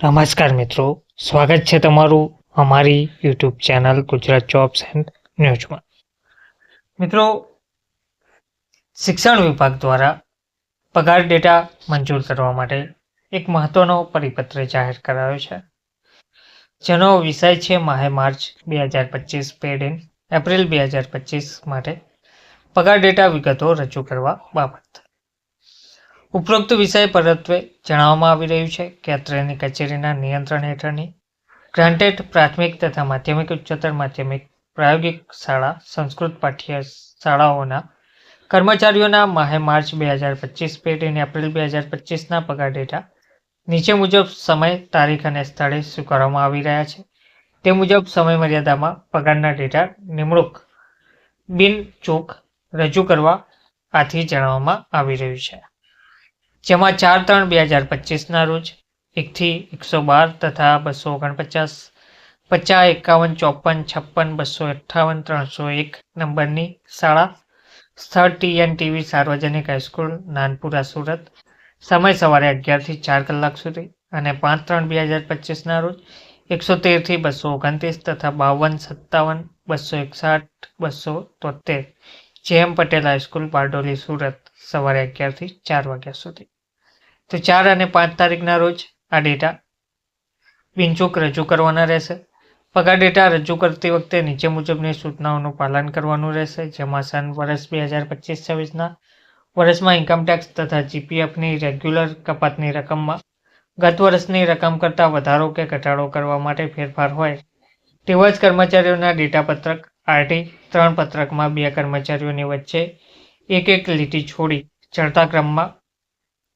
નમસ્કાર મિત્રો, સ્વાગત છે તમારું અમારી YouTube channel Gujarat jobs and ન્યૂઝમાં મિત્રો, શિક્ષણ વિભાગ દ્વારા પગાર ડેટા મંજૂર કરવા માટે એક મહત્વનો પરિપત્ર જાહેર કરાયો છે. જેનો વિષય છે માહે માર્ચ બે હજાર પચીસ પેડ ઇન એપ્રિલ બે હજાર પચીસ માટે પગાર ડેટા વિગતો રજૂ કરવા બાબત. ઉપરોક્ત વિષય પરત્વે જણાવવામાં આવી રહ્યું છે કે અત્રેની કચેરીના નિયંત્રણ હેઠળની ગ્રાન્ટેડ પ્રાથમિક તથા માધ્યમિક ઉચ્ચતર માધ્યમિક પ્રાયોગિક શાળા, સંસ્કૃત પાઠ્ય શાળાઓના કર્મચારીઓના માહે માર્ચ બે હજાર પચીસ પેઢી અને એપ્રિલ બે હજાર પચીસના પગાર ડેટા નીચે મુજબ સમય, તારીખ અને સ્થળે સ્વીકારવામાં આવી રહ્યા છે. તે મુજબ સમય મર્યાદામાં પગારના ડેટા નિમણૂક બિન ચૂક રજૂ કરવા આથી જણાવવામાં આવી રહ્યું છે. જેમાં ચાર ત્રણ બે હજાર પચીસના રોજ, એકથી એકસો બાર તથા બસો ઓગણપચાસ, પચાસ, એકાવન, ચોપન, છપ્પન, બસો અઠ્ઠાવન, ત્રણસો એક નંબરની શાળા, સ્થળ TN TV Sarvajanik high school, Nanpura, Surat. સમય સવારે અગિયારથી ચાર કલાક સુધી અને પાંચ ત્રણ બે હજાર પચીસના રોજ, એકસો તેરથી બસો ઓગણત્રીસ તથા બાવન, સત્તાવન, બસો એકસાઠ, બસો તોતેર J M Patel high school, Bardoli, Surat. સવારે અગિયારથી ચાર વાગ્યા સુધી. તો ચાર અને પાંચ તારીખના રોજ આ ડેટા બિનચૂક રજૂ કરવાના રહેશે. પગાર ડેટા રજૂ કરતી વખતે નીચે મુજબની સૂચનાઓનું પાલન કરવાનું રહેશે. જેમાં સન વર્ષ બે હજાર પચીસ છવ્વીસના વર્ષમાં ઇન્કમટેક્સ તથા જીપીએફની રેગ્યુલર કપાતની રકમમાં ગત વર્ષની રકમ કરતાં વધારો કે ઘટાડો કરવા માટે ફેરફાર હોય તેવા જ કર્મચારીઓના ડેટા પત્રક આરટી ત્રણ પત્રકમાં બે કર્મચારીઓની વચ્ચે એક એક લીટી છોડી ચડતા ક્રમમાં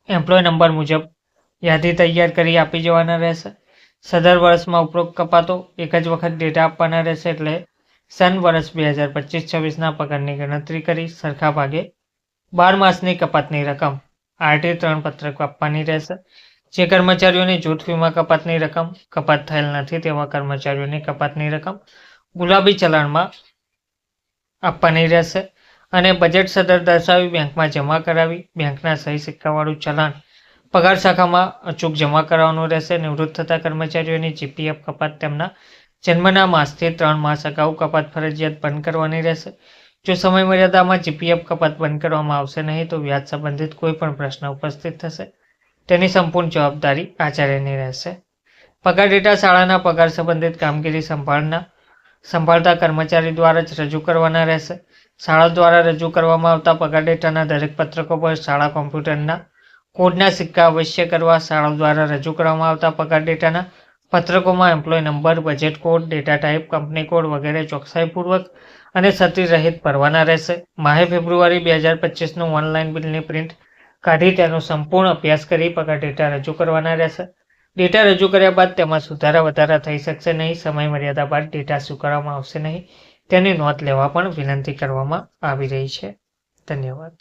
એમ્પ્લોય નંબર મુજબ યાદી તૈયાર કરી આપી જવાના રહેશે. સદર વર્ષમાં ઉપરોક્ત કપાતો એક જ વખત ડેટા આપવાના રહેશે એટલે સન વર્ષ બે હજાર પચીસ છવ્વીસના પગારની ગણતરી કરી સરખા ભાગે બાર માસની કપાતની રકમ આરટી ત્રણ પત્રક આપવાની રહેશે. જે કર્મચારીઓની જૂથ વીમા કપાતની રકમ કપાત થયેલ નથી તેવા કર્મચારીઓની કપાતની રકમ ગુલાબી ચલણમાં આપવાની રહેશે. અને બજેટ સદર દર્શાવી બેંકમાં જમા કરાવી. બેંકના સહી સિક્કાવાળું ચલણ પગાર શાખામાં અચૂક જમા કરાવવાનું રહેશે. નિવૃત્ત થતા કર્મચારીઓની જીપીએફ કપાત તેમના જન્મના માસથી ત્રણ માસ અગાઉ કપાત ફરજિયાત બંધ કરવાની રહેશે. જો સમય મર્યાદામાં જીપીએફ કપાત બંધ કરવામાં આવશે નહીં, તો વ્યાજ સંબંધિત કોઈ પણ પ્રશ્ન ઉપસ્થિત થશે. તેની સંપૂર્ણ જવાબદારી આચાર્યની રહેશે. પગાર ડેટા શાળાના પગાર સંબંધિત કામગીરી સંભાળના, સંભાળતા કર્મચારી દ્વારા જ રજૂ કરવાના રહેશે. શાળા દ્વારા રજૂ કરવામાં આવતા પગાર ડેટાના દરેક પત્રકો પર શાળા કોમ્પ્યુટરના કોડના સિક્કા અવશ્ય કરવા શાળા દ્વારા રજૂ કરવામાં આવતા પગાર ડેટાના પત્રકોમાં employ number budget code data type company code વગેરે ચોકસાઈપૂર્વક અને સતી રહિત ભરવાના રહેશે. માહે ફેબ્રુઆરી બે હજાર પચીસનું ઓનલાઈન બિલની પ્રિન્ટ કાઢી તેનો સંપૂર્ણ અભ્યાસ કરી પગાર ડેટા રજૂ કરવાના રહેશે. ડેટા રજૂ કર્યા બાદ તેમાં સુધારા વધારા થઈ શકશે નહીં. સમય મર્યાદા બાદ ડેટા સ્વીકારવામાં આવશે નહીં. તેની નોંધ લેવા પણ વિનંતી કરવામાં આવી રહી છે. ધન્યવાદ.